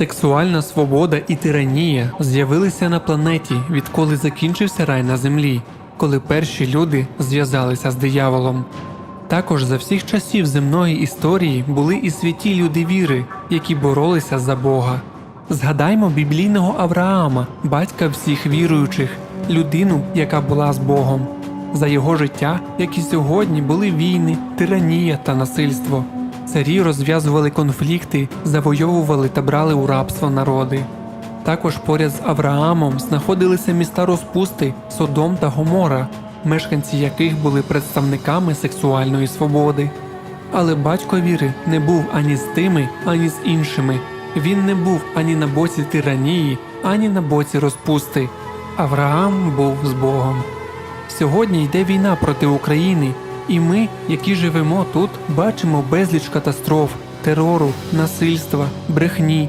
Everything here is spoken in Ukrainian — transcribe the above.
Сексуальна свобода і тиранія з'явилися на планеті, відколи закінчився рай на землі, коли перші люди зв'язалися з дияволом. Також за всіх часів земної історії були і святі люди віри, які боролися за Бога. Згадаймо біблійного Авраама, батька всіх віруючих, людину, яка була з Богом. За його життя, як і сьогодні, були війни, тиранія та насильство. Царі розв'язували конфлікти, завойовували та брали у рабство народи. Також поряд з Авраамом знаходилися міста розпусти Содом та Гомора, мешканці яких були представниками сексуальної свободи. Але батько віри не був ані з тими, ані з іншими. Він не був ані на боці тиранії, ані на боці розпусти. Авраам був з Богом. Сьогодні йде війна проти України, і ми, які живемо тут, бачимо безліч катастроф, терору, насильства, брехні,